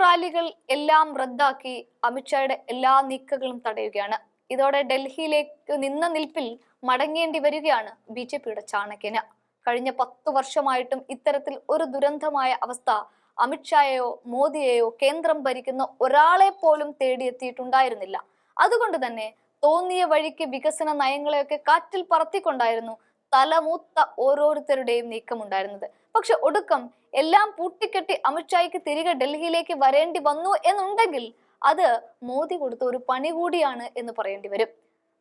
റാലികൾ എല്ലാം റദ്ദാക്കി അമിത്ഷായുടെ എല്ലാ നീക്കങ്ങളും തടയുകയാണ്. ഇതോടെ ഡൽഹിയിലേക്ക് നിന്ന നിൽപ്പിൽ മടങ്ങേണ്ടി വരികയാണ് ബി ജെ പിയുടെ ചാണക്യന് കഴിഞ്ഞ പത്തു വർഷമായിട്ടും ഇത്തരത്തിൽ ഒരു ദുരന്തമായ അവസ്ഥ അമിത്ഷായെയോ മോദിയെയോ കേന്ദ്രം ഭരിക്കുന്ന ഒരാളെ പോലും തേടിയെത്തിയിട്ടുണ്ടായിരുന്നില്ല. അതുകൊണ്ട് തന്നെ തോന്നിയ വഴിക്ക് വികസന നയങ്ങളെയൊക്കെ കാറ്റിൽ പറത്തിക്കൊണ്ടായിരുന്നു തലമൂത്ത ഓരോരുത്തരുടെയും നീക്കമുണ്ടായിരുന്നത്. പക്ഷെ ഒടുക്കം എല്ലാം പൂട്ടിക്കെട്ടി അമിത്ഷായ്ക്ക് തിരികെ ഡൽഹിയിലേക്ക് വരേണ്ടി വന്നു എന്നുണ്ടെങ്കിൽ അത് മോദി കൊടുത്ത ഒരു പണി കൂടിയാണ് എന്ന് പറയേണ്ടി വരും.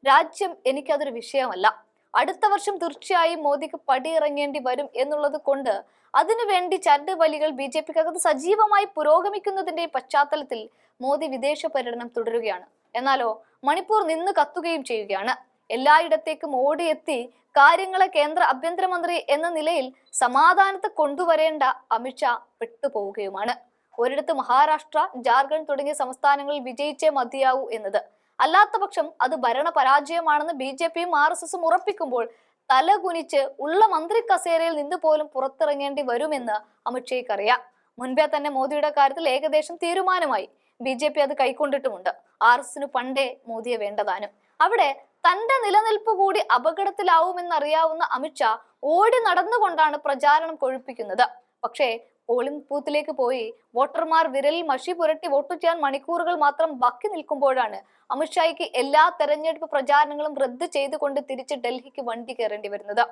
രാജ്യം എനിക്കതൊരു വിഷയമല്ല. അടുത്ത വർഷം തീർച്ചയായും മോദിക്ക് പടിയിറങ്ങേണ്ടി വരും എന്നുള്ളത് കൊണ്ട് അതിനുവേണ്ടി ചരട് വലികൾ ബി ജെ പിക്കകത്ത് സജീവമായി പുരോഗമിക്കുന്നതിന്റെ പശ്ചാത്തലത്തിൽ മോദി വിദേശ പര്യടനം തുടരുകയാണ്. എന്നാലോ മണിപ്പൂർ നിന്ന് കത്തുകയും ചെയ്യുകയാണ്. എല്ലായിടത്തേക്കും ഓടിയെത്തി കാര്യങ്ങളെ കേന്ദ്ര ആഭ്യന്തരമന്ത്രി എന്ന നിലയിൽ സമാധാനത്തെ കൊണ്ടുവരേണ്ട അമിത്ഷാ പെട്ടുപോവുകയുമാണ്. ഒരിടത്ത് മഹാരാഷ്ട്ര ജാർഖണ്ഡ് തുടങ്ങിയ സംസ്ഥാനങ്ങളിൽ വിജയിച്ചേ മതിയാവൂ എന്നത്. അല്ലാത്ത പക്ഷം അത് ഭരണ പരാജയമാണെന്ന് ബി ജെ പിയും ആർ എസ് എസും ഉറപ്പിക്കുമ്പോൾ തലകുനിച്ച് ഉള്ള മന്ത്രി കസേരയിൽ നിന്ന് പോലും പുറത്തിറങ്ങേണ്ടി വരുമെന്ന് അമിത്ഷയ്ക്കറിയാം. മുൻപേ തന്നെ മോദിയുടെ കാര്യത്തിൽ ഏകദേശം തീരുമാനമായി. ബി ജെ പി അത് കൈക്കൊണ്ടിട്ടുമുണ്ട്. ആർ എസിന് പണ്ടേ മോദിയെ വേണ്ടതാനും അവിടെ തന്റെ നിലനിൽപ്പ് കൂടി അപകടത്തിലാവുമെന്നറിയാവുന്ന അമിത്ഷാ ഓടി നടന്നുകൊണ്ടാണ് പ്രചാരണം കൊഴുപ്പിക്കുന്നത്. പക്ഷേ പോളിംഗ് ബൂത്തിലേക്ക് പോയി വോട്ടർമാർ വിരലിൽ മഷി പുരട്ടി വോട്ട് ചെയ്യാൻ മണിക്കൂറുകൾ മാത്രം ബാക്കി നിൽക്കുമ്പോഴാണ് അമിത്ഷായ്ക്ക് എല്ലാ തെരഞ്ഞെടുപ്പ് പ്രചാരണങ്ങളും റദ്ദ് ചെയ്തുകൊണ്ട് തിരിച്ച് ഡൽഹിക്ക് വണ്ടി കയറേണ്ടി വരുന്നത്.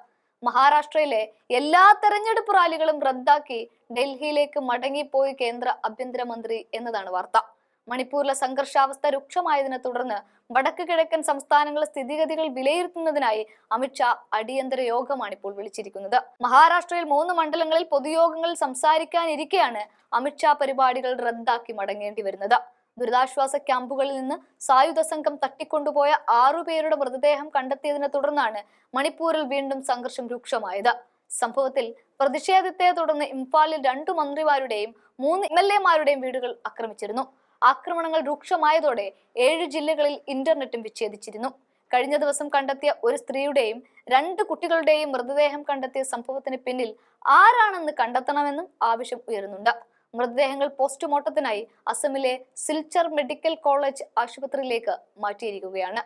മഹാരാഷ്ട്രയിലെ എല്ലാ തെരഞ്ഞെടുപ്പ് റാലികളും റദ്ദാക്കി ഡൽഹിയിലേക്ക് മടങ്ങിപ്പോയി കേന്ദ്ര ആഭ്യന്തരമന്ത്രി എന്നതാണ് വാർത്ത. മണിപ്പൂരിലെ സംഘർഷാവസ്ഥ രൂക്ഷമായതിനെ തുടർന്ന് വടക്ക് കിഴക്കൻ സംസ്ഥാനങ്ങളിലെ സ്ഥിതിഗതികൾ വിലയിരുത്തുന്നതിനായി അമിത്ഷാ അടിയന്തര യോഗമാണ് ഇപ്പോൾ വിളിച്ചിരിക്കുന്നത്. മഹാരാഷ്ട്രയിൽ മൂന്ന് മണ്ഡലങ്ങളിൽ പൊതുയോഗങ്ങളിൽ സംസാരിക്കാനിരിക്കെയാണ് അമിത്ഷാ പരിപാടികൾ റദ്ദാക്കി മടങ്ങേണ്ടി വരുന്നത്. ദുരിതാശ്വാസ ക്യാമ്പുകളിൽ നിന്ന് സായുധ സംഘം തട്ടിക്കൊണ്ടുപോയ ആറുപേരുടെ മൃതദേഹം കണ്ടെത്തിയതിനെ തുടർന്നാണ് മണിപ്പൂരിൽ വീണ്ടും സംഘർഷം രൂക്ഷമായത്. സംഭവത്തിൽ പ്രതിഷേധത്തെ തുടർന്ന് ഇംഫാലിൽ രണ്ടു മന്ത്രിമാരുടെയും മൂന്ന് എം എൽ എമാരുടെയും വീടുകൾ ആക്രമിച്ചിരുന്നു. ആക്രമണങ്ങൾ രൂക്ഷമായതോടെ ഏഴ് ജില്ലകളിൽ ഇന്റർനെറ്റും വിച്ഛേദിച്ചിരുന്നു. കഴിഞ്ഞ ദിവസം കണ്ടെത്തിയ ഒരു സ്ത്രീയുടെയും രണ്ട് കുട്ടികളുടെയും മൃതദേഹം കണ്ടെത്തിയ സംഭവത്തിന് പിന്നിൽ ആരാണെന്ന് കണ്ടെത്തണമെന്നും ആവശ്യം ഉയരുന്നുണ്ട്. മൃതദേഹങ്ങൾ പോസ്റ്റ്മോർട്ടത്തിനായി അസമിലെ സിൽച്ചർ മെഡിക്കൽ കോളേജ് ആശുപത്രിയിലേക്ക് മാറ്റിയിരിക്കുകയാണ്.